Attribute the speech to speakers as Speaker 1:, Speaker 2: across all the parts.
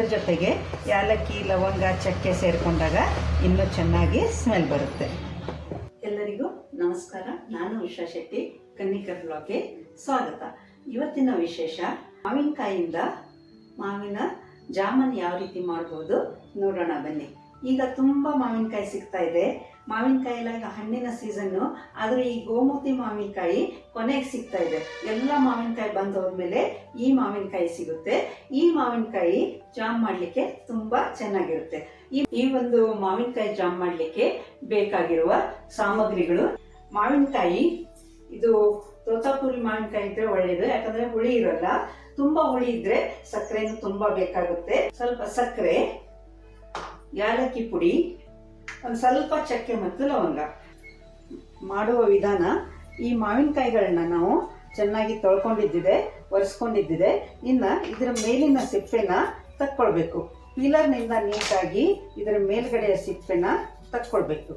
Speaker 1: ಅದ್ರ ಜೊತೆಗೆ ಯಾಲಕ್ಕಿ, ಲವಂಗ, ಚಕ್ಕೆ ಸೇರಿಕೊಂಡಾಗ ಇನ್ನೂ ಚೆನ್ನಾಗಿ ಸ್ಮೆಲ್ ಬರುತ್ತೆ. ಎಲ್ಲರಿಗೂ ನಮಸ್ಕಾರ. ನಾನು ಉಷಾ ಶೆಟ್ಟಿ, ಕನ್ನಿಕರ್ ಬ್ಲಾಗ್ಗೆ ಸ್ವಾಗತ. ಇವತ್ತಿನ ವಿಶೇಷ, ಮಾವಿನಕಾಯಿಂದ ಮಾವಿನ ಜಾಮನ್ ಯಾವ ರೀತಿ ಮಾಡ್ಬೋದು ನೋಡೋಣ ಬನ್ನಿ. ಈಗ ತುಂಬ ಮಾವಿನಕಾಯಿ ಸಿಗ್ತಾ ಇದೆ. ಮಾವಿನಕಾಯಿ ಎಲ್ಲ ಹಣ್ಣಿನ ಸೀಸನ್ನು ಆದರೆ ಈ ಗೋಮೂತಿ ಮಾವಿನಕಾಯಿ ಕೊನೆಗೆ ಸಿಗ್ತಾ ಇದೆ. ಎಲ್ಲ ಮಾವಿನಕಾಯಿ ಬಂದು ಹೋದ್ಮೇಲೆ ಈ ಮಾವಿನಕಾಯಿ ಸಿಗುತ್ತೆ. ಈ ಮಾವಿನಕಾಯಿ ಜಾಮ್ ಮಾಡಲಿಕ್ಕೆ ತುಂಬ ಚೆನ್ನಾಗಿರುತ್ತೆ. ಈ ಈ ಒಂದು ಮಾವಿನಕಾಯಿ ಜಾಮ್ ಮಾಡಲಿಕ್ಕೆ ಬೇಕಾಗಿರುವ ಸಾಮಗ್ರಿಗಳು. ಮಾವಿನಕಾಯಿ, ಇದು ತೋತಾಪುರಿ ಮಾವಿನಕಾಯಿ ಇದ್ರೆ ಒಳ್ಳೇದು, ಯಾಕಂದ್ರೆ ಹುಳಿ ಇರಲ್ಲ. ತುಂಬಾ ಹುಳಿ ಇದ್ರೆ ಸಕ್ಕರೆನೂ ತುಂಬಾ ಬೇಕಾಗುತ್ತೆ. ಸ್ವಲ್ಪ ಸಕ್ಕರೆ, ಯಾಲಕ್ಕಿ ಪುಡಿ ಒಂದು ಸ್ವಲ್ಪ ಚಕ್ಕೆ ಮತ್ತು ಲವಂಗ. ಮಾಡುವ ವಿಧಾನ, ಈ ಮಾವಿನಕಾಯಿಗಳನ್ನ ನಾವು ಚೆನ್ನಾಗಿ ತೊಳ್ಕೊಂಡಿದ್ದಿದೆ, ಒರೆಸ್ಕೊಂಡಿದ್ದಿದೆ. ಇನ್ನು ಇದರ ಮೇಲಿನ ಸಿಪ್ಪೆನ ತಕ್ಕೊಳ್ಬೇಕು. ಪೀಲರ್ನಿಂದ ನೀಟಾಗಿ ಇದರ ಮೇಲ್ಗಡೆಯ ಸಿಪ್ಪೆನ ತಕ್ಕೊಳ್ಬೇಕು.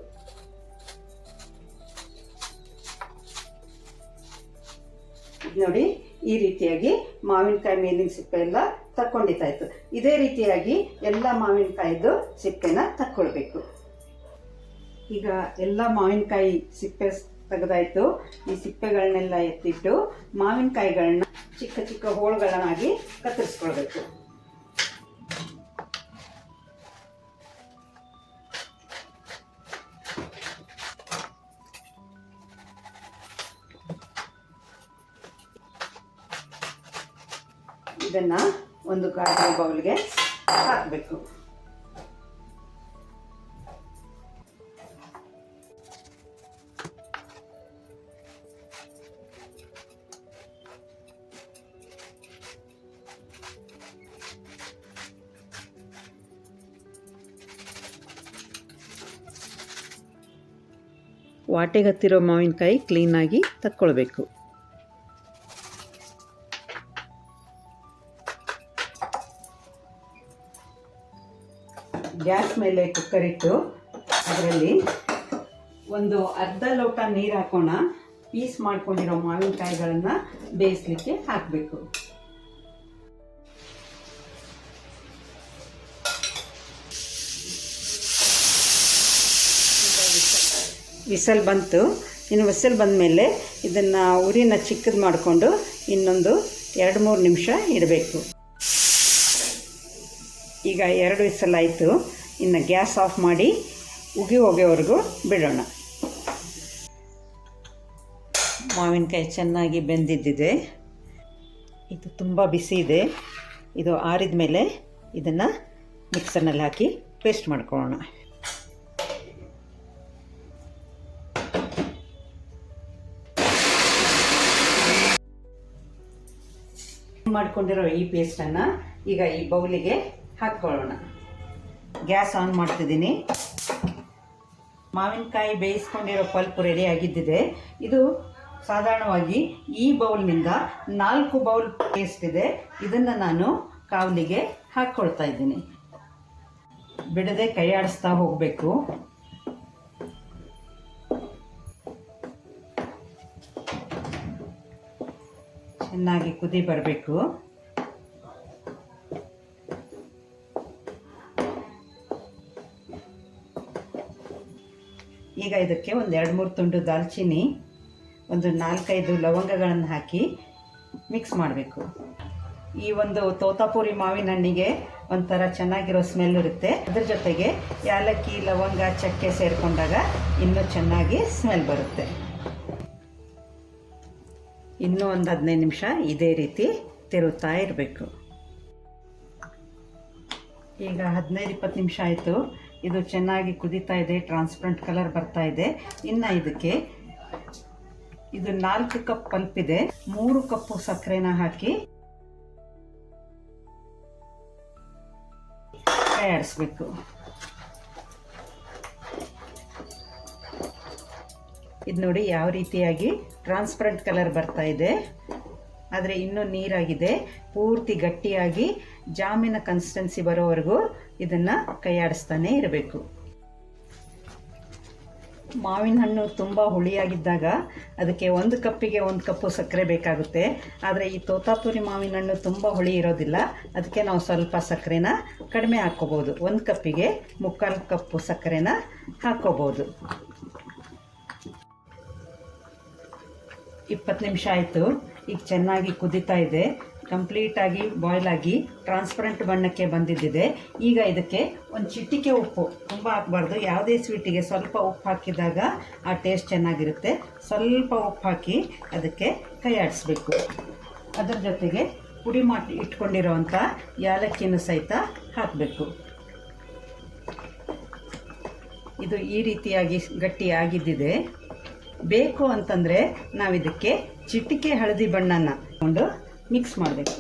Speaker 1: ನೋಡಿ, ಈ ರೀತಿಯಾಗಿ ಮಾವಿನಕಾಯಿ ಮೇಲಿನ ಸಿಪ್ಪೆ ಎಲ್ಲ ತಕ್ಕೊಂಡಿತಾಯ್ತು ಇದೇ ರೀತಿಯಾಗಿ ಎಲ್ಲ ಮಾವಿನಕಾಯಿದು ಸಿಪ್ಪೆನ ತಕ್ಕೊಳ್ಬೇಕು. ಈಗ ಎಲ್ಲ ಮಾವಿನಕಾಯಿ ಸಿಪ್ಪೆ ತೆಗೆದಾಯ್ತು. ಈ ಸಿಪ್ಪೆಗಳನ್ನೆಲ್ಲ ಎತ್ತಿಟ್ಟು ಮಾವಿನಕಾಯಿಗಳನ್ನ ಚಿಕ್ಕ ಚಿಕ್ಕ ಹೋಳುಗಳನ್ನಾಗಿ ಕತ್ತರಿಸ್ಕೊಳ್ಬೇಕು. ಇದನ್ನ ಒಂದು ಗಾಜಿನ ಬೌಲ್ಗೆ ಹಾಕಬೇಕು. ವಾಟೆಗೆ ಹತ್ತಿರೋ ಮಾವಿನಕಾಯಿ ಕ್ಲೀನಾಗಿ ತಕ್ಕೊಳ್ಬೇಕು. ಗ್ಯಾಸ್ ಮೇಲೆ ಕುಕ್ಕರ್ ಇಟ್ಟು ಅದರಲ್ಲಿ ಒಂದು ಅರ್ಧ ಲೋಟ ನೀರು ಹಾಕೋಣ. ಪೀಸ್ ಮಾಡ್ಕೊಂಡಿರೋ ಮಾವಿನಕಾಯಿಗಳನ್ನು ಬೇಯಿಸ್ಲಿಕ್ಕೆ ಹಾಕಬೇಕು. ವಿಸಲ್ ಬಂತು. ಇನ್ನು ವಿಸಲ್ ಬಂದಮೇಲೆ ಇದನ್ನು ಉರಿನ ಚಿಕ್ಕದು ಮಾಡಿಕೊಂಡು ಇನ್ನೊಂದು ಎರಡು ಮೂರು ನಿಮಿಷ ಇಡಬೇಕು. ಈಗ ಎರಡು ವಿಸಲ್ ಆಯಿತು. ಇನ್ನು ಗ್ಯಾಸ್ ಆಫ್ ಮಾಡಿ ಉಗಿ ಹೋಗೋವರೆಗೂ ಬಿಡೋಣ. ಮಾವಿನಕಾಯಿ ಚೆನ್ನಾಗಿ ಬೆಂದಿದ್ದಿದೆ. ಇದು ತುಂಬ ಬಿಸಿ ಇದೆ. ಇದು ಆರಿದ ಮೇಲೆ ಇದನ್ನು ಮಿಕ್ಸರ್ನಲ್ಲಿ ಹಾಕಿ ಪೇಸ್ಟ್ ಮಾಡ್ಕೊಳ್ಳೋಣ. ಮಾಡ್ಕೊಂಡಿರೋ ಈ ಪೇಸ್ಟನ್ನು ಈಗ ಈ ಬೌಲಿಗೆ ಹಾಕ್ಕೊಳ್ಳೋಣ. ಗ್ಯಾಸ್ ಆನ್ ಮಾಡ್ತಿದ್ದೀನಿ. ಮಾವಿನಕಾಯಿ ಬೇಯಿಸ್ಕೊಂಡಿರೋ ಪಲ್ಪ್ ರೆಡಿ ಆಗಿದ್ದಿದೆ. ಇದು ಸಾಧಾರಣವಾಗಿ ಈ ಬೌಲ್ನಿಂದ ನಾಲ್ಕು ಬೌಲ್ ಪೇಸ್ಟ್ ಇದೆ. ಇದನ್ನು ನಾನು ಕಾವಲಿಗೆ ಹಾಕ್ಕೊಳ್ತಾ ಇದ್ದೀನಿ. ಬಿಡದೆ ಕೈ ಆಡಿಸ್ತಾ ಹೋಗಬೇಕು. ಚೆನ್ನಾಗಿ ಕುದಿ ಬರಬೇಕು. ಈಗ ಇದಕ್ಕೆ ಒಂದು ಎರಡು ಮೂರು ತುಂಡು ದಾಲ್ಚಿನ್ನಿ, ಒಂದು ನಾಲ್ಕೈದು ಲವಂಗಗಳನ್ನು ಹಾಕಿ ಮಿಕ್ಸ್ ಮಾಡಬೇಕು. ಈ ಒಂದು ತೋತಾಪುರಿ ಮಾವಿನ ಹಣ್ಣಿಗೆ ಒಂಥರ ಚೆನ್ನಾಗಿರೋ ಸ್ಮೆಲ್ ಇರುತ್ತೆ. ಅದ್ರ ಜೊತೆಗೆ ಯಾಲಕ್ಕಿ, ಲವಂಗ, ಚಕ್ಕೆ ಸೇರಿಕೊಂಡಾಗ ಇನ್ನೂ ಚೆನ್ನಾಗಿ ಸ್ಮೆಲ್ ಬರುತ್ತೆ. ಇನ್ನೂ ಒಂದು ಹದಿನೈದು ನಿಮಿಷ ಇದೇ ರೀತಿ ತಿರುತ್ತಾ ಇರಬೇಕು. ಈಗ ಹದಿನೈದು ಇಪ್ಪತ್ತು ನಿಮಿಷ ಆಯಿತು. ಇದು ಚೆನ್ನಾಗಿ ಕುದೀತಾ ಇದೆ ಟ್ರಾನ್ಸ್ಪರೆಂಟ್ ಕಲರ್ ಬರ್ತಾ ಇದೆ. ಇನ್ನು ಇದಕ್ಕೆ ಇದು ನಾಲ್ಕು ಕಪ್ ಪಲ್ಪ್ ಇದೆ. ಮೂರು ಕಪ್ಪು ಸಕ್ಕರೆನ ಹಾಕಿ ಕೈ ಇದು ನೋಡಿ ಯಾವ ರೀತಿಯಾಗಿ ಟ್ರಾನ್ಸ್ಪರೆಂಟ್ ಕಲರ್ ಬರ್ತಾ ಇದೆ. ಆದರೆ ಇನ್ನೂ ನೀರಾಗಿದೆ. ಪೂರ್ತಿ ಗಟ್ಟಿಯಾಗಿ ಜಾಮಿನ ಕನ್ಸಿಸ್ಟೆನ್ಸಿ ಬರೋವರೆಗೂ ಇದನ್ನು ಕೈಯಾಡಿಸ್ತಾನೆ ಇರಬೇಕು. ಮಾವಿನ ಹಣ್ಣು ತುಂಬ ಹುಳಿಯಾಗಿದ್ದಾಗ ಅದಕ್ಕೆ ಒಂದು ಕಪ್ಪಿಗೆ ಒಂದು ಕಪ್ಪು ಸಕ್ಕರೆ ಬೇಕಾಗುತ್ತೆ. ಆದರೆ ಈ ತೋತಾಪುರಿ ಮಾವಿನ ಹಣ್ಣು ತುಂಬ ಹುಳಿ ಇರೋದಿಲ್ಲ. ಅದಕ್ಕೆ ನಾವು ಸ್ವಲ್ಪ ಸಕ್ಕರೆನ ಕಡಿಮೆ ಹಾಕ್ಕೋಬೋದು. ಒಂದು ಕಪ್ಪಿಗೆ ಮುಕ್ಕಾಲು ಕಪ್ಪು ಸಕ್ಕರೆನ ಹಾಕ್ಕೋಬೋದು. ಇಪ್ಪತ್ತು ನಿಮಿಷ ಆಯಿತು. ಈಗ ಚೆನ್ನಾಗಿ ಕುದೀತಾ ಇದೆ. ಕಂಪ್ಲೀಟಾಗಿ ಬಾಯ್ಲ್ ಆಗಿ ಟ್ರಾನ್ಸ್ಪರೆಂಟ್ ಬಣ್ಣಕ್ಕೆ ಬಂದಿದ್ದಿದೆ. ಈಗ ಇದಕ್ಕೆ ಒಂದು ಚಿಟಿಕೆ ಉಪ್ಪು ತುಂಬ ಹಾಕಬಾರ್ದು. ಯಾವುದೇ ಸ್ವೀಟಿಗೆ ಸ್ವಲ್ಪ ಉಪ್ಪು ಹಾಕಿದಾಗ ಆ ಟೇಸ್ಟ್ ಚೆನ್ನಾಗಿರುತ್ತೆ. ಸ್ವಲ್ಪ ಉಪ್ಪು ಹಾಕಿ ಅದಕ್ಕೆ ಕೈ ಆಡಿಸ್ಬೇಕು. ಅದರ ಜೊತೆಗೆ ಪುಡಿ ಮಾಡಿ ಇಟ್ಕೊಂಡಿರೋವಂಥ ಯಾಲಕ್ಕಿನೂ ಸಹಿತ ಹಾಕಬೇಕು. ಇದು ಈ ರೀತಿಯಾಗಿ ಗಟ್ಟಿಯಾಗಿದ್ದಿದೆ ಬೇಕು ಅಂತಂದರೆ ನಾವಿದಕ್ಕೆ ಚಿಟಿಕೆ ಹಳದಿ ಬಣ್ಣನ ಕೊಂಡು ಮಿಕ್ಸ್ ಮಾಡಬೇಕು.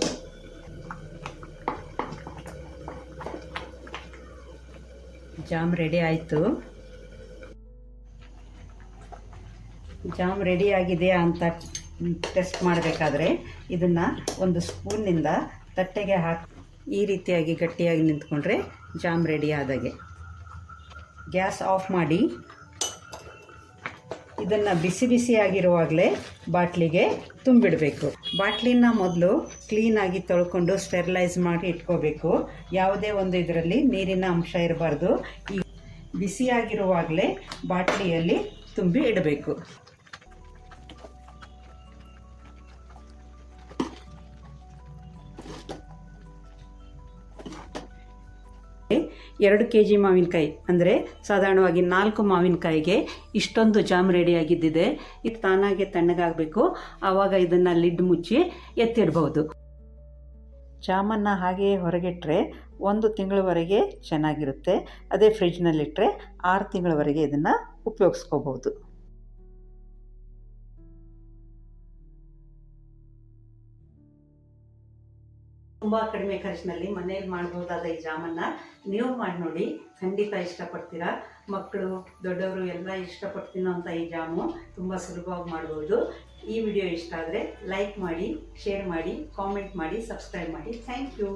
Speaker 1: ಜಾಮ್ ರೆಡಿ ಆಯಿತು. ಜಾಮ್ ರೆಡಿ ಆಗಿದೆಯಾ ಅಂತ ಟೆಸ್ಟ್ ಮಾಡಬೇಕಾದ್ರೆ ಇದನ್ನು ಒಂದು ಸ್ಪೂನ್ನಿಂದ ತಟ್ಟೆಗೆ ಹಾಕಿ ಈ ರೀತಿಯಾಗಿ ಗಟ್ಟಿಯಾಗಿ ನಿಂತ್ಕೊಂಡ್ರೆ ಜಾಮ್ ರೆಡಿ ಆದಾಗೆ. ಗ್ಯಾಸ್ ಆಫ್ ಮಾಡಿ ಇದನ್ನು ಬಿಸಿ ಬಿಸಿಯಾಗಿರುವಾಗಲೇ ಬಾಟ್ಲಿಗೆ ತುಂಬಿಡಬೇಕು. ಬಾಟ್ಲಿನ ಮೊದಲು ಕ್ಲೀನಾಗಿ ತೊಳ್ಕೊಂಡು ಸ್ಟೆರಿಲೈಸ್ ಮಾಡಿ ಇಟ್ಕೋಬೇಕು. ಯಾವುದೇ ಒಂದು ಇದರಲ್ಲಿ ನೀರಿನ ಅಂಶ ಇರಬಾರ್ದು. ಈ ಬಿಸಿಯಾಗಿರುವಾಗಲೇ ಬಾಟ್ಲಿಯಲ್ಲಿ ತುಂಬಿ ಇಡಬೇಕು. ಎರಡು ಕೆ ಜಿ ಮಾವಿನಕಾಯಿ, ಅಂದರೆ ಸಾಧಾರಣವಾಗಿ ನಾಲ್ಕು ಮಾವಿನಕಾಯಿಗೆ ಇಷ್ಟೊಂದು ಜಾಮ್ ರೆಡಿಯಾಗಿದ್ದಿದೆ. ಇದು ತಾನಾಗೆ ತಣ್ಣಗಾಗಬೇಕು. ಆವಾಗ ಇದನ್ನು ಲಿಡ್ ಮುಚ್ಚಿ ಎತ್ತಿಡ್ಬೋದು ಜಾಮನ್ನು ಹಾಗೆಯೇ ಹೊರಗಿಟ್ಟರೆ ಒಂದು ತಿಂಗಳವರೆಗೆ ಚೆನ್ನಾಗಿರುತ್ತೆ. ಅದೇ ಫ್ರಿಜ್ನಲ್ಲಿಟ್ಟರೆ ಆರು ತಿಂಗಳವರೆಗೆ ಇದನ್ನು ಉಪಯೋಗಿಸ್ಕೋಬೋದು ತುಂಬ ಕಡಿಮೆ ಖರ್ಚಿನಲ್ಲಿ ಮನೆಯಲ್ಲಿ ಮಾಡ್ಬೋದಾದ ಈ ಜಾಮನ್ನು ನೀವು ಮಾಡಿ ನೋಡಿ. ಖಂಡಿತ ಇಷ್ಟಪಡ್ತೀರಾ? ಮಕ್ಕಳು, ದೊಡ್ಡವರು ಎಲ್ಲ ಇಷ್ಟಪಟ್ಟು ತಿನ್ನೋಂಥ ಈ ಜಾಮು ತುಂಬ ಸುಲಭವಾಗಿ ಮಾಡ್ಬೋದು. ಈ ವಿಡಿಯೋ ಇಷ್ಟ ಆದರೆ ಲೈಕ್ ಮಾಡಿ, ಶೇರ್ ಮಾಡಿ, ಕಾಮೆಂಟ್ ಮಾಡಿ, ಸಬ್ಸ್ಕ್ರೈಬ್ ಮಾಡಿ. Thank you.